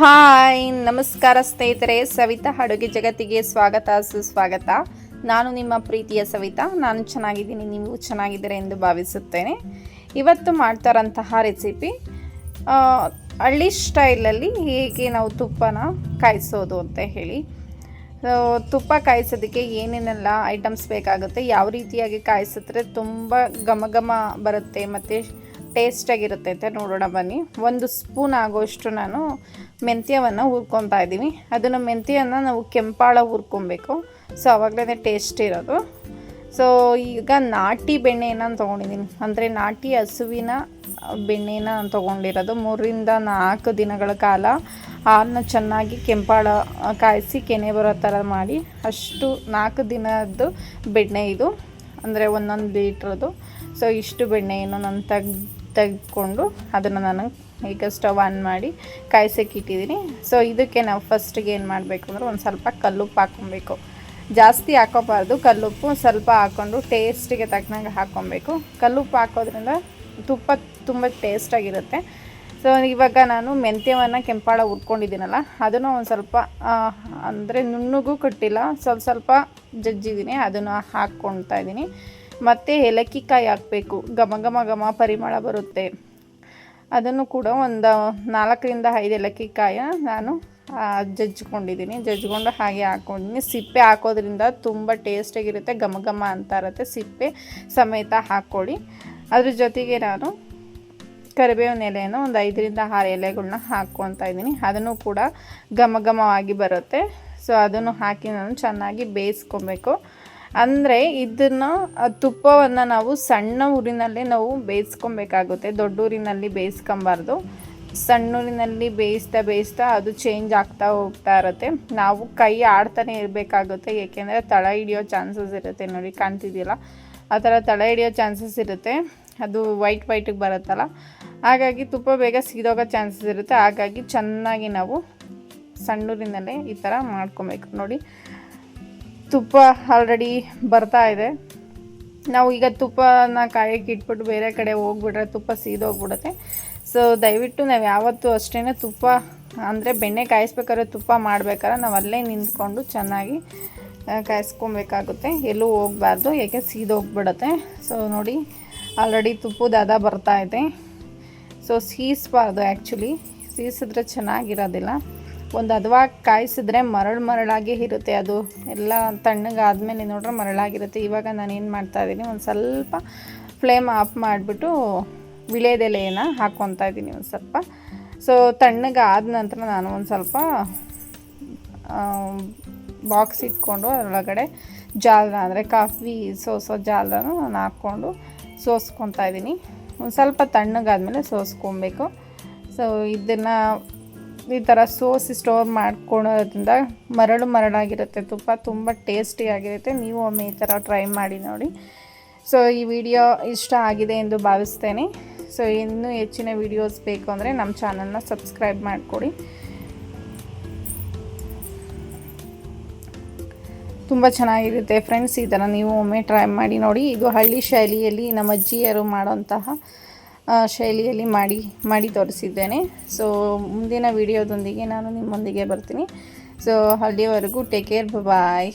Hi, ನಮಸ್ಕಾರ ಸ್ನೇಹಿತರೆ. ಸವಿತಾ ಅಡುಗೆ ಜಗತ್ತಿಗೆ ಸ್ವಾಗತ, ಸುಸ್ವಾಗತ. ನಾನು ನಿಮ್ಮ ಪ್ರೀತಿಯ ಸವಿತಾ. ನಾನು ಚೆನ್ನಾಗಿದ್ದೀನಿ, ನೀವು ಚೆನ್ನಾಗಿದ್ದೀರಾ ಎಂದು ಭಾವಿಸುತ್ತೇನೆ. ಇವತ್ತು ಮಾಡ್ತಾರಂತಹ ರೆಸಿಪಿ ಹಳ್ಳಿ ಸ್ಟೈಲಲ್ಲಿ ಹೇಗೆ ನಾವು ತುಪ್ಪನ ಕಾಯಿಸೋದು ಅಂತ ಹೇಳಿ. ತುಪ್ಪ ಕಾಯಿಸೋದಕ್ಕೆ ಏನೇನೆಲ್ಲ ಐಟಮ್ಸ್ ಬೇಕಾಗುತ್ತೆ, ಯಾವ ರೀತಿಯಾಗಿ ಕಾಯಿಸಿದ್ರೆ ತುಂಬ ಘಮ ಘಮ ಬರುತ್ತೆ, ಮತ್ತು ಟೇಸ್ಟಾಗಿರುತ್ತೆ ಅಂತ ನೋಡೋಣ ಬನ್ನಿ. ಒಂದು ಸ್ಪೂನ್ ಆಗೋಷ್ಟು ನಾನು ಮೆಂತ್ಯವನ್ನು ಹುರ್ಕೊತಾ ಇದ್ದೀವಿ. ಅದನ್ನು ಮೆಂತ್ಯವನ್ನು ನಾವು ಕೆಂಪಾಳ ಹುರ್ಕೊಬೇಕು. ಸೊ ಆವಾಗಲೇ ಟೇಸ್ಟ್ ಇರೋದು. ಸೊ ಈಗ ನಾಟಿ ಬೆಣ್ಣೆನ ತೊಗೊಂಡಿದ್ದೀನಿ. ಅಂದರೆ ನಾಟಿ ಹಸುವಿನ ಬೆಣ್ಣೆನ ತೊಗೊಂಡಿರೋದು. ಮೂರರಿಂದ ನಾಲ್ಕು ದಿನಗಳ ಕಾಲ ಹಾಲನ್ನ ಚೆನ್ನಾಗಿ ಕೆಂಪಾಳ ಕಾಯಿಸಿ ಕೆನೆ ಬರೋ ಥರ ಮಾಡಿ ಅಷ್ಟು ನಾಲ್ಕು ದಿನದ್ದು ಬೆಣ್ಣೆ ಇದು. ಅಂದರೆ ಒಂದೊಂದು ಲೀಟ್ರದ್ದು. ಸೊ ಇಷ್ಟು ಬೆಣ್ಣೆಯನ್ನು ನಾನು ತೆಗ್ ತೆಗೆದುಕೊಂಡು ಅದನ್ನು ನಾನು ಈಗ ಸ್ಟವ್ ಆನ್ ಮಾಡಿ ಕಾಯಿಸೋಕೆ ಇಟ್ಟಿದ್ದೀನಿ. ಸೊ ಇದಕ್ಕೆ ನಾವು ಫಸ್ಟಿಗೆ ಏನು ಮಾಡಬೇಕು ಅಂದರೆ ಒಂದು ಸ್ವಲ್ಪ ಕಲ್ಲುಪ್ಪು ಹಾಕ್ಕೊಬೇಕು. ಜಾಸ್ತಿ ಹಾಕೋಬಾರ್ದು ಕಲ್ಲುಪ್ಪು ಸ್ವಲ್ಪ ಹಾಕ್ಕೊಂಡು ಟೇಸ್ಟಿಗೆ ತಕ್ಕನಾಗ ಹಾಕ್ಕೊಬೇಕು. ಕಲ್ಲುಪ್ಪು ಹಾಕೋದ್ರಿಂದ ತುಪ್ಪ ತುಂಬ ಟೇಸ್ಟಾಗಿರುತ್ತೆ ಸೊ ಇವಾಗ ನಾನು ಮೆಂತ್ಯವನ್ನು ಕೆಂಪಾಳ ಹುರ್ಕೊಂಡಿದ್ದೀನಲ್ಲ ಅದನ್ನು ಒಂದು ಸ್ವಲ್ಪ ಅಂದರೆ ನುಣ್ಣಗೂ ಕಟ್ಟಿಲ್ಲ. ಸ್ವಲ್ಪ ಸ್ವಲ್ಪ ಜಜ್ಜಿದ್ದೀನಿ, ಅದನ್ನು ಹಾಕ್ಕೊಳ್ತಾ ಇದ್ದೀನಿ. ಮತ್ತು ಏಲಕ್ಕಿ ಕಾಯಿ ಹಾಕಬೇಕು. ಘಮ ಘಮ ಘಮ ಪರಿಮಳ ಬರುತ್ತೆ. ಅದನ್ನು ಕೂಡ ಒಂದು ನಾಲ್ಕರಿಂದ ಐದು ಏಲಕ್ಕಿ ಕಾಯ ನಾನು ಜಜ್ಜಿಕೊಂಡಿದ್ದೀನಿ. ಜಜ್ಜಿಕೊಂಡು ಹಾಗೆ ಹಾಕ್ಕೊಂಡಿದ್ದೀನಿ. ಸಿಪ್ಪೆ ಹಾಕೋದ್ರಿಂದ ತುಂಬ ಟೇಸ್ಟಾಗಿರುತ್ತೆ ಘಮ ಘಮ ಅಂತ ಇರುತ್ತೆ. ಸಿಪ್ಪೆ ಸಮೇತ ಹಾಕ್ಕೊಳ್ಳಿ. ಅದ್ರ ಜೊತೆಗೆ ನಾನು ಕರಿಬೇವಿನ ಎಲೆಯನ್ನು ಒಂದು ಐದರಿಂದ ಆರು ಎಲೆಗಳನ್ನ ಹಾಕ್ಕೊತಾ ಇದ್ದೀನಿ. ಅದನ್ನು ಕೂಡ ಘಮ ಘಮವಾಗಿ ಬರುತ್ತೆ. ಸೊ ಅದನ್ನು ಹಾಕಿ ನಾನು ಚೆನ್ನಾಗಿ ಬೇಯಿಸ್ಕೊಬೇಕು. ಅಂದರೆ ಇದನ್ನು ತುಪ್ಪವನ್ನು ನಾವು ಸಣ್ಣ ಊರಿನಲ್ಲೇ ನಾವು ಬೇಯಿಸ್ಕೊಬೇಕಾಗುತ್ತೆ. ದೊಡ್ಡ ಊರಿನಲ್ಲಿ ಬೇಯಿಸ್ಕೊಬಾರ್ದು. ಸಣ್ಣ ಊರಿನಲ್ಲಿ ಬೇಯಿಸ್ತಾ ಬೇಯಿಸ್ತಾ ಅದು ಚೇಂಜ್ ಆಗ್ತಾ ಹೋಗ್ತಾ ಇರುತ್ತೆ. ನಾವು ಕೈ ಆಡ್ತಾನೆ ಇರಬೇಕಾಗುತ್ತೆ. ಏಕೆಂದರೆ ತಳ ಹಿಡಿಯೋ ಚಾನ್ಸಸ್ ಇರುತ್ತೆ ನೋಡಿ ಕಾಣ್ತಿದ್ದಿಲ್ಲ ಆ ಥರ ತಳ ಹಿಡಿಯೋ ಚಾನ್ಸಸ್ ಇರುತ್ತೆ. ಅದು ವೈಟ್ ವೈಟಿಗೆ ಬರುತ್ತಲ್ಲ. ಹಾಗಾಗಿ ತುಪ್ಪ ಬೇಗ ಸೀದೋಗೋ ಚಾನ್ಸಸ್ ಇರುತ್ತೆ. ಹಾಗಾಗಿ ಚೆನ್ನಾಗಿ ನಾವು ಸಣ್ಣೂರಿನಲ್ಲೇ ಈ ಥರ ಮಾಡ್ಕೊಬೇಕು. ನೋಡಿ ತುಪ್ಪ ಆಲ್ರೆಡಿ ಬರ್ತಾ ಇದೆ. ನಾವು ಈಗ ತುಪ್ಪನ ಕಾಯಕ್ಕೆ ಇಟ್ಬಿಟ್ಟು ಬೇರೆ ಕಡೆ ಹೋಗ್ಬಿಟ್ರೆ ತುಪ್ಪ ಸೀದೋಗ್ಬಿಡುತ್ತೆ. ಸೊ ದಯವಿಟ್ಟು ನಾವು ಯಾವತ್ತೂ ಅಷ್ಟೇ ತುಪ್ಪ, ಅಂದರೆ ಬೆಣ್ಣೆ ಕಾಯಿಸ್ಬೇಕಾದ್ರೆ ತುಪ್ಪ ಮಾಡ್ಬೇಕಾದ್ರೆ ನಾವು ಅಲ್ಲೇ ನಿಂತ್ಕೊಂಡು ಚೆನ್ನಾಗಿ ಕಾಯಿಸ್ಕೊಬೇಕಾಗುತ್ತೆ. ಎಲ್ಲೂ ಹೋಗಬಾರ್ದು ಯಾಕೆ ಸೀದೋಗ್ಬಿಡುತ್ತೆ. ಸೊ ನೋಡಿ ಆಲ್ರೆಡಿ ತುಪ್ಪದ ಹದ ಬರ್ತಾ ಇದೆ. ಸೊ ಸೀಸ್ಬಾರ್ದು ಆ್ಯಕ್ಚುಲಿ ಸೀಸಿದ್ರೆ ಚೆನ್ನಾಗಿರೋದಿಲ್ಲ. ಒಂದು ಹದವಾಗಿ ಕಾಯಿಸಿದ್ರೆ ಮರಳು ಮರಳಾಗಿ ಇರುತ್ತೆ ಅದು. ಎಲ್ಲ ತಣ್ಣಗಾದ್ಮೇಲೆ ನೋಡ್ರೆ ಮರಳಾಗಿರುತ್ತೆ. ಇವಾಗ ನಾನು ಏನು ಮಾಡ್ತಾ ಇದ್ದೀನಿ, ಒಂದು ಸ್ವಲ್ಪ ಫ್ಲೇಮ್ ಆಫ್ ಮಾಡಿಬಿಟ್ಟು ವಿಳೆದೆಲೆಯನ್ನ ಹಾಕ್ಕೊತಾ ಇದ್ದೀನಿ ಒಂದು ಸ್ವಲ್ಪ. ಸೊ ತಣ್ಣಗಾದ ನಂತರ ನಾನು ಒಂದು ಸ್ವಲ್ಪ ಬಾಕ್ಸ್ ಇಟ್ಕೊಂಡು ಅದರೊಳಗಡೆ ಜಾಲ್ರ, ಅಂದರೆ ಕಾಫಿ ಸೋಸೋ ಜಾಲ್ರನೂ ನಾನು ಹಾಕ್ಕೊಂಡು ಸೋಸ್ಕೊತಾ ಇದ್ದೀನಿ. ಒಂದು ಸ್ವಲ್ಪ ತಣ್ಣಗಾದ್ಮೇಲೆ ಸೋಸ್ಕೊಬೇಕು ಸೊ ಇದನ್ನು ಈ ಥರ ಸೋಸಿ ಸ್ಟೋರ್ ಮಾಡ್ಕೊಳೋದ್ರಿಂದ ಮರಳು ಮರಳಾಗಿರುತ್ತೆ. ತುಪ್ಪ ತುಂಬ ಟೇಸ್ಟಿಯಾಗಿರುತ್ತೆ ನೀವು ಒಮ್ಮೆ ಈ ಥರ ಟ್ರೈ ಮಾಡಿ ನೋಡಿ. ಸೊ ಈ ವಿಡಿಯೋ ಇಷ್ಟ ಆಗಿದೆ ಎಂದು ಭಾವಿಸ್ತೇನೆ. ಸೊ ಇನ್ನೂ ಹೆಚ್ಚಿನ ವಿಡಿಯೋಸ್ ಬೇಕು ಅಂದರೆ ನಮ್ಮ ಚಾನಲ್ನ ಸಬ್ಸ್ಕ್ರೈಬ್ ಮಾಡಿಕೊಡಿ. ತುಂಬ ಚೆನ್ನಾಗಿರುತ್ತೆ ಫ್ರೆಂಡ್ಸ್ ಈ ಥರ ನೀವು ಒಮ್ಮೆ ಟ್ರೈ ಮಾಡಿ ನೋಡಿ. ಇದು ಹಳ್ಳಿ ಶೈಲಿಯಲ್ಲಿ ನಮ್ಮ ಅಜ್ಜಿಯರು ಮಾಡೋಂತಹ ಆ, ಶೈಲಿಯಲ್ಲಿ ಮಾಡಿ ಮಾಡಿ ತೋರಿಸಿದ್ದೇನೆ. ಸೊ ಮುಂದಿನ ವಿಡಿಯೋದೊಂದಿಗೆ ನಾನು ನಿಮ್ಮೊಂದಿಗೆ ಬರ್ತೀನಿ. ಸೊ ಅಲ್ಲಿವರೆಗೂ ಟೇಕ್ ಕೇರ್ ಬಾಯ್